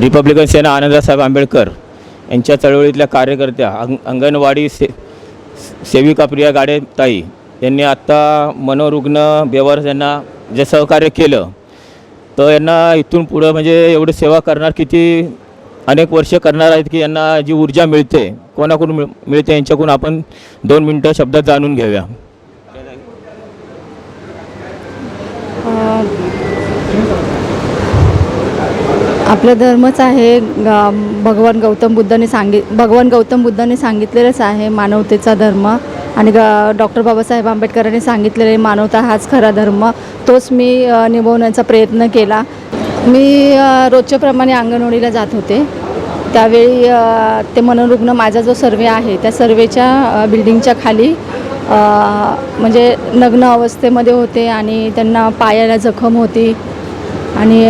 Republican सेना आनंदरावसाहेब आंबेडकर यांच्या चळवळीतल्या कार्यकर्त्या अंग अंगणवाडी से सेविका प्रिया गाडेताई यांनी आत्ता मनोरुग्ण व्यवहार यांना जे सहकार्य केलं तर यांना इथून पुढं म्हणजे एवढी सेवा करणार किती अनेक वर्ष करणार आहेत की यांना जी ऊर्जा मिळते कोणाकडून मिळ मिळते यांच्याकडून आपण दोन मिनटं शब्दात जाणून घेऊया. आपला धर्मच आहे ग- भगवान गौतम बुद्धाने सांगित भगवान गौतम बुद्धाने सांगितलेलंच आहे मानवतेचा धर्म. आणि ग डॉक्टर बाबासाहेब आंबेडकरांनी सांगितलेले मानवता हाच खरा धर्म. तोच मी निभवण्याचा प्रयत्न केला. मी रोजच्याप्रमाणे अंगणवाडीला जात होते. त्यावेळी ते मनोरुग्ण माझा जो सर्वे आहे त्या सर्वेच्या बिल्डिंगच्या खाली म्हणजे नग्न अवस्थेमध्ये होते आणि त्यांना पायाला जखम होती. आणि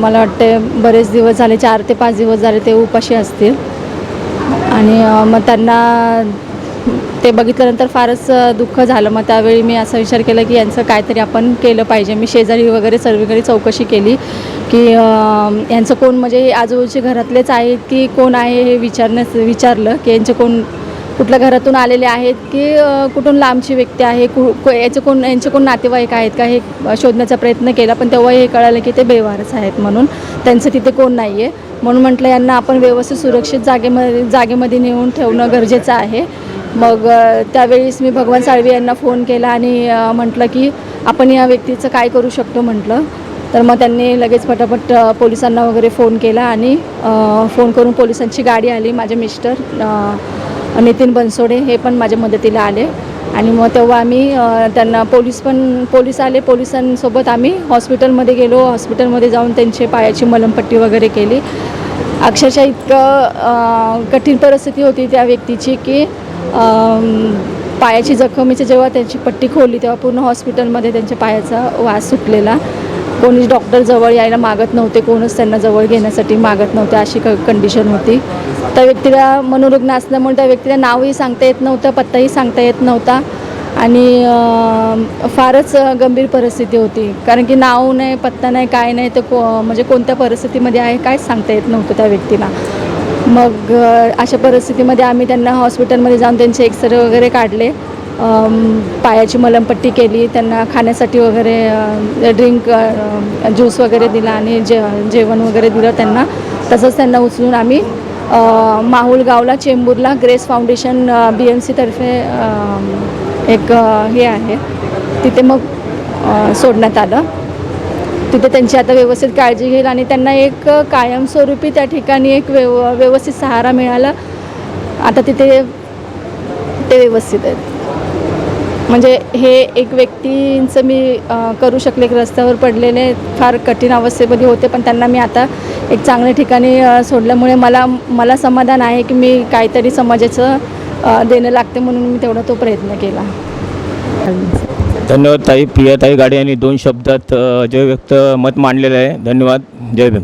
मला वाटते बरेच दिवस झाले चार ते पाच दिवस झाले ते उपाशी असतील. आणि मग त्यांना ते बघितल्यानंतर फारच दुःख झालं. मग त्यावेळी मी असा विचार केला की यांचं काहीतरी आपण केलं पाहिजे. मी शेजारी वगैरे सर्वीकडे चौकशी केली की यांचं कोण म्हणजे आजूबाजूचे घरातलेच आहेत की कोण आहे हे विचारण्यास विचारलं की यांचे कोण कुठल्या घरातून आलेले आहेत की कुठून लांबची व्यक्ती आहे कु को- याचे कोण यांचे कोण नातेवाईक आहेत का हे शोधण्याचा प्रयत्न केला पण तेव्हा हे कळालं की ते बेवारच आहेत म्हणून. त्यांचं तिथे कोण नाही आहे म्हणून म्हटलं यांना आपण व्यवस्थित सुरक्षित जागेमध्ये जागेमध्ये नेऊन ठेवणं गरजेचं आहे. मग त्यावेळेस मी भगवान साळवी यांना फोन केला आणि म्हटलं की आपण या व्यक्तीचं काय करू शकतो? म्हटलं. तर मग त्यांनी लगेच पटापट पोलिसांना वगैरे फोन केला आणि फोन करून पोलिसांची गाडी आली. माझे मिस्टर नितीन बनसोडे हे पण माझ्या मदतीला आले. आणि मग तेव्हा आम्ही त्यांना पोलीस पण पोलीस आले पोलिसांसोबत आम्ही हॉस्पिटलमध्ये गेलो. हॉस्पिटलमध्ये जाऊन त्यांचे पायाची मलमपट्टी वगैरे केली. अक्षरशः इतकं कठीण परिस्थिती होती त्या व्यक्तीची की पायाची जखमीची जेव्हा त्यांची पट्टी खोलली तेव्हा पूर्ण हॉस्पिटलमध्ये त्यांच्या पायाचा वास सुटलेला. कोणीच डॉक्टर जवळ यायला मागत नव्हते कोणच त्यांना जवळ घेण्यासाठी मागत नव्हते अशी क कंडिशन होती. त्या व्यक्तीला मनोरुग्ण असल्यामुळे त्या व्यक्तीला नावही सांगता येत नव्हतं पत्ताही सांगता येत नव्हता. आणि फारच गंभीर परिस्थिती होती. कारण की नाव नाही पत्ता नाही काय नाही तर को म्हणजे कोणत्या परिस्थितीमध्ये आहे कायच सांगता येत नव्हतं त्या व्यक्तीला. मग अशा परिस्थितीमध्ये आम्ही त्यांना हॉस्पिटलमध्ये जाऊन त्यांचे एक्सरे वगैरे काढले. पायाची मलमपट्टी केली त्यांना खाण्यासाठी वगैरे ड्रिंक ज्यूस वगैरे दिला आणि जे जेवण वगैरे दिलं त्यांना. तसंच त्यांना उचलून आम्ही अ, माहुल गावला चेंबूरला ग्रेस फाउंडेशन बी एम सीतर्फे एक हे आहे. तिथे मग सोडण्यात आलं. तिथे त्यांची आता व्यवस्थित काळजी घेईल आणि त्यांना एक कायमस्वरूपी त्या ठिकाणी एक व्यव व्यवस्थित सहारा मिळाला. आता तिथे ते व्यवस्थित आहेत. म्हणजे हे एक व्यक्तींचं मी करू शकले की रस्त्यावर पडलेले फार कठीण अवस्थेमध्ये होते पण त्यांना मी आता एक चांगल्या ठिकाणी सोडल्यामुळे मला मला समाधान आहे की मी काहीतरी समाजाचं देणं लागते म्हणून मी तेवढा तो प्रयत्न केला. धन्यवाद ताई प्रियाताई गाडे यांनी दोन शब्दात जय व्यक्त मत मांडलेलं आहे. धन्यवाद जय भीम.